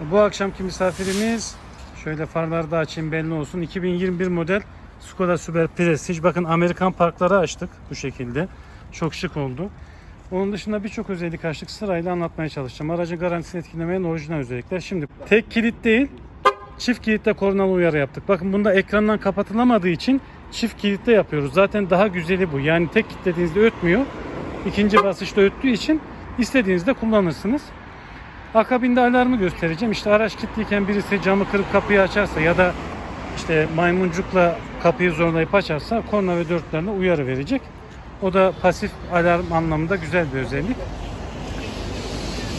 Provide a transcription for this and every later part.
Bu akşamki misafirimiz şöyle farları da açayım belli olsun. 2021 model Skoda Super Prestige. Bakın Amerikan parkları açtık bu şekilde. Çok şık oldu. Onun dışında birçok özellik açtık. Sırayla anlatmaya çalışacağım. Aracın garantisini etkilemeyen orijinal özellikler. Şimdi tek kilit değil, çift kilitle kornalı uyarı yaptık. Bakın bunda ekrandan kapatılamadığı için çift kilitle yapıyoruz. Zaten daha güzeli bu. Yani tek kilitlediğinizde ötmüyor. İkinci basışta öttüğü için istediğinizde kullanırsınız. Akabinde alarmı göstereceğim. İşte araç kilitliyken birisi camı kırıp kapıyı açarsa ya da işte maymuncukla kapıyı zorlayıp açarsa korna ve dörtlerine uyarı verecek. O da pasif alarm anlamında güzel bir özellik.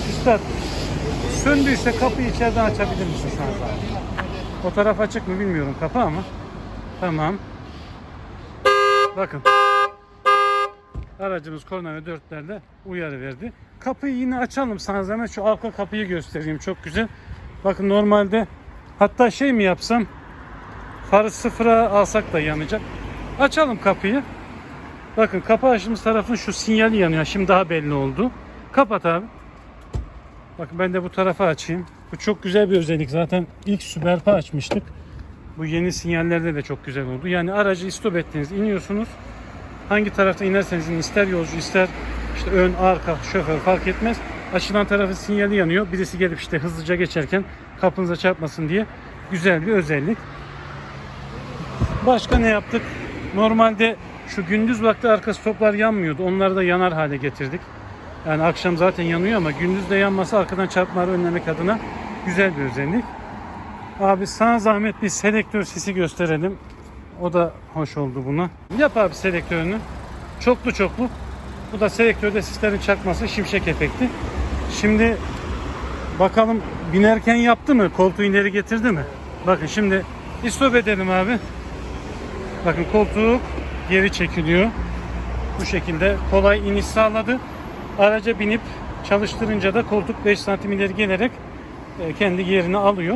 Üstad söndüyse kapıyı içeriden açabilir misin sana? O taraf açık mı bilmiyorum kapı ama. Tamam. Bakın. Aracımız korna ve dörtlerle uyarı verdi. Kapıyı yine açalım sana zahmet. Şu arka kapıyı göstereyim. Çok güzel. Bakın normalde hatta şey mi yapsam farı sıfıra alsak da yanacak. Açalım kapıyı. Bakın kapı açtığımız tarafın şu sinyali yanıyor. Şimdi daha belli oldu. Kapat abi. Bakın ben de bu tarafa açayım. Bu çok güzel bir özellik. Zaten ilk Superb'a açmıştık. Bu yeni sinyallerde de çok güzel oldu. Yani aracı istop ettiğiniz iniyorsunuz. Hangi tarafta inerseniz ister yolcu ister işte ön, arka, şoför fark etmez. Açılan tarafın sinyali yanıyor. Birisi gelip işte hızlıca geçerken kapınıza çarpmasın diye güzel bir özellik. Başka ne yaptık? Normalde şu gündüz vakti arka stoplar yanmıyordu. Onları da yanar hale getirdik. Yani akşam zaten yanıyor ama gündüz de yanması arkadan çarpmaları önlemek adına güzel bir özellik. Abi sana zahmet bir selektör sesi gösterelim. O da hoş oldu buna. Yap abi selektörünü. Çoklu çoklu. Bu da selektörde sislerin çakması şimşek efekti. Şimdi bakalım binerken yaptı mı? Koltuğu ileri getirdi mi? Bakın şimdi istop edelim abi. Bakın koltuk geri çekiliyor. Bu şekilde kolay iniş sağladı. Araca binip çalıştırınca da koltuk 5 santim ileri gelerek e, kendi yerini alıyor.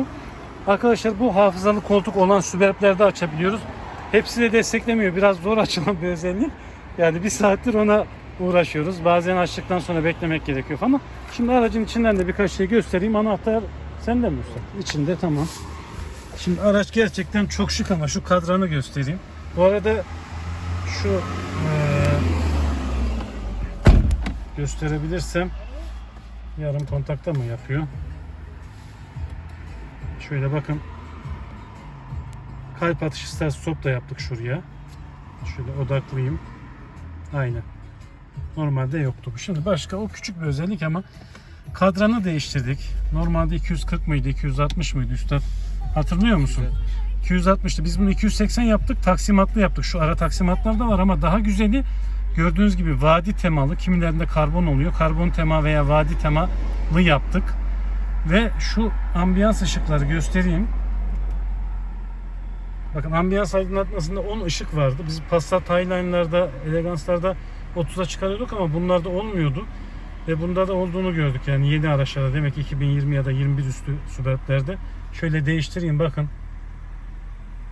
Arkadaşlar bu hafızalı koltuk olan Superb'lerde açabiliyoruz. Hepsi de desteklemiyor. Biraz zor açılan bir özellik. Yani bir saattir ona uğraşıyoruz. Bazen açtıktan sonra beklemek gerekiyor falan. Şimdi aracın içinden de birkaç şey göstereyim. Anahtar sende mi usta? İçinde tamam. Şimdi araç gerçekten çok şık ama şu kadranı göstereyim. Bu arada şu eee, gösterebilirsem yarım kontakta mı yapıyor? Şöyle bakın. Kalp atışı start stop da yaptık şuraya. Şöyle odaklayayım. Aynen. Normalde yoktu bu. Şimdi başka o küçük bir özellik ama kadranı değiştirdik. Normalde 240 mıydı, 260 mıydı üstad? Hatırlıyor musun? 260'tı. Biz bunu 280 yaptık. Taksimatlı yaptık. Şu ara taksimatlar da var ama daha güzeli gördüğünüz gibi vadi temalı. Kimilerinde karbon oluyor. Karbon tema veya vadi temalı yaptık. Ve şu ambiyans ışıkları göstereyim. Bakın ambiyans aydınlatmasında 10 ışık vardı. Biz Passat Highline'larda, Elegance'larda 30'a çıkarıyorduk ama bunlarda olmuyordu. Ve bunda da olduğunu gördük yani yeni araçlarda demek ki 2020 ya da 21 üstü Superb'lerde. Şöyle değiştireyim bakın.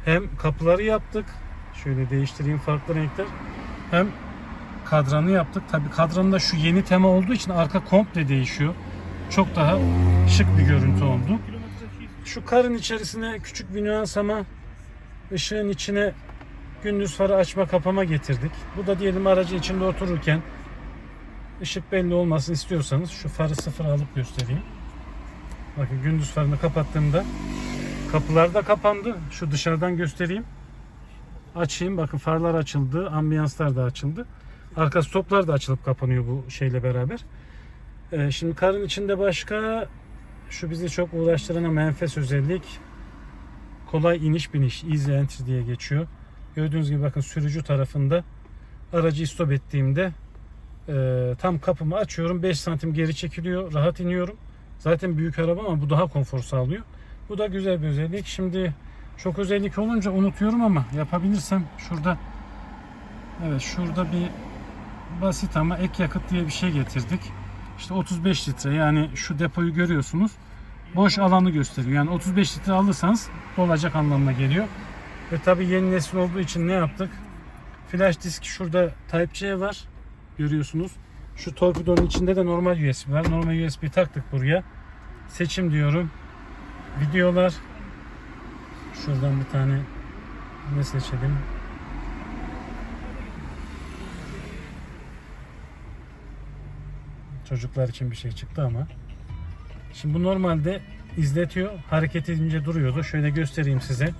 Hem kapıları yaptık. Şöyle değiştireyim farklı renkler. Hem kadranı yaptık. Tabi kadranında şu yeni tema olduğu için arka komple değişiyor. Çok daha şık bir görüntü oldu. Şu karın içerisine küçük bir nüans ama ışığın içine gündüz farı açma kapama getirdik. Bu da diyelim aracın içinde otururken ışık belli olmasını istiyorsanız şu farı sıfır alıp göstereyim. Bakın gündüz farını kapattığımda kapılar da kapandı. Şu dışarıdan göstereyim. Açayım. Bakın farlar açıldı. Ambiyanslar da açıldı. Arka stoplar da açılıp kapanıyor bu şeyle beraber. Ee, şimdi karın içinde başka şu bizi çok uğraştıran ama enfes özellik kolay iniş biniş easy entry diye geçiyor. Gördüğünüz gibi bakın sürücü tarafında aracı stop ettiğimde e, tam kapımı açıyorum 5 santim geri çekiliyor rahat iniyorum. Zaten büyük araba ama bu daha konfor sağlıyor. Bu da güzel bir özellik. Şimdi çok özellik olunca unutuyorum ama yapabilirsem şurada evet şurada bir basit ama ek yakıt diye bir şey getirdik. İşte 35 litre yani şu depoyu görüyorsunuz. Boş alanı gösteriyor. Yani 35 litre alırsanız dolacak anlamına geliyor. Ve tabi yeni nesil olduğu için ne yaptık? Flash disk şurada Type-C var. Görüyorsunuz. Şu torpidonun içinde de normal USB var. Normal USB taktık buraya. Seçim diyorum. videolar. Şuradan bir tane ne seçelim? Çocuklar için bir şey çıktı ama. Şimdi bu normalde izletiyor. Hareket edince duruyordu. Şöyle göstereyim size.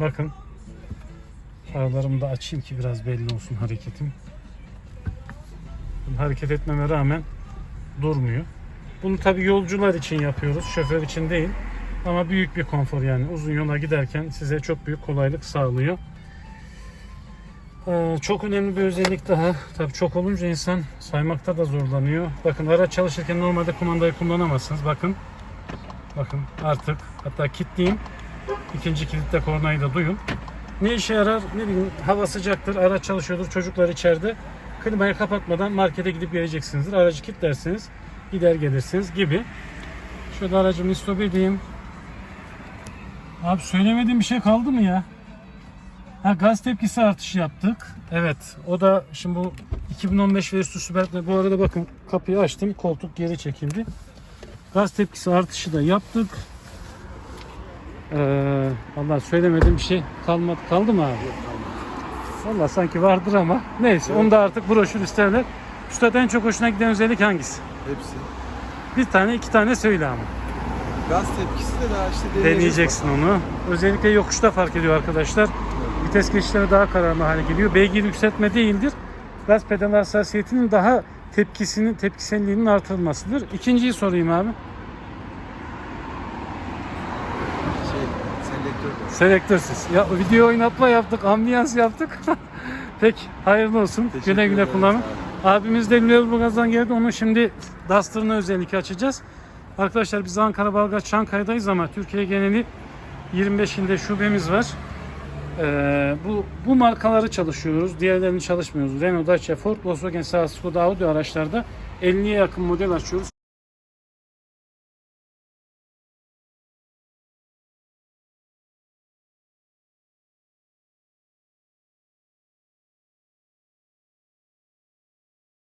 Bakın. Farlarımı da açayım ki biraz belli olsun hareketim. Hareket etmeme rağmen durmuyor. Bunu tabi yolcular için yapıyoruz. Şoför için değil. Ama büyük bir konfor yani. Uzun yola giderken size çok büyük kolaylık sağlıyor. Ee, çok önemli bir özellik daha. Tabii çok olunca insan saymakta da zorlanıyor. Bakın araç çalışırken normalde kumandayı kullanamazsınız. Bakın. Bakın artık hatta kilitleyeyim. İkinci kilitte kornayı da duyun. Ne işe yarar? Ne bileyim hava sıcaktır, araç çalışıyordur, çocuklar içeride. Klimayı kapatmadan markete gidip geleceksinizdir. Aracı kilitlersiniz, gider gelirsiniz gibi. Şöyle aracımı istop edeyim. Abi söylemediğim bir şey kaldı mı ya? Ha, gaz tepkisi artışı yaptık. Evet. O da şimdi bu 2015 Versus Superb'de bu arada bakın kapıyı açtım. Koltuk geri çekildi. Gaz tepkisi artışı da yaptık. Ee, vallahi söylemediğim bir şey kalmadı. Kaldı mı abi? Vallahi sanki vardır ama neyse onu da artık broşür isterler. Üstad en çok hoşuna giden özellik hangisi? Hepsi. Bir tane iki tane söyle ama. Gaz tepkisi de daha işte Deneyeceksin onu. Özellikle yokuşta fark ediyor arkadaşlar. Vites geçişleri daha kararlı hale geliyor. Beygir yükseltme değildir. Gaz pedal hassasiyetinin daha tepkisinin tepkiselliğinin artırılmasıdır. İkinciyi sorayım abi. Şey, selektör. Selektörsüz. Ya video oynatma yaptık, ambiyans yaptık. Peki hayırlı olsun. Teşekkür güle güle kullanın. Abimiz de Lüleburgaz'dan geldi. Onun şimdi Duster'ını özellikle açacağız. Arkadaşlar biz Ankara, Balgaç, Çankaya'dayız ama Türkiye geneli 25'inde şubemiz var. Ee, bu bu markaları çalışıyoruz. Diğerlerini çalışmıyoruz. Renault, Dacia, Ford, Volkswagen, Seat, Skoda, Audi araçlarda 50'ye yakın model açıyoruz.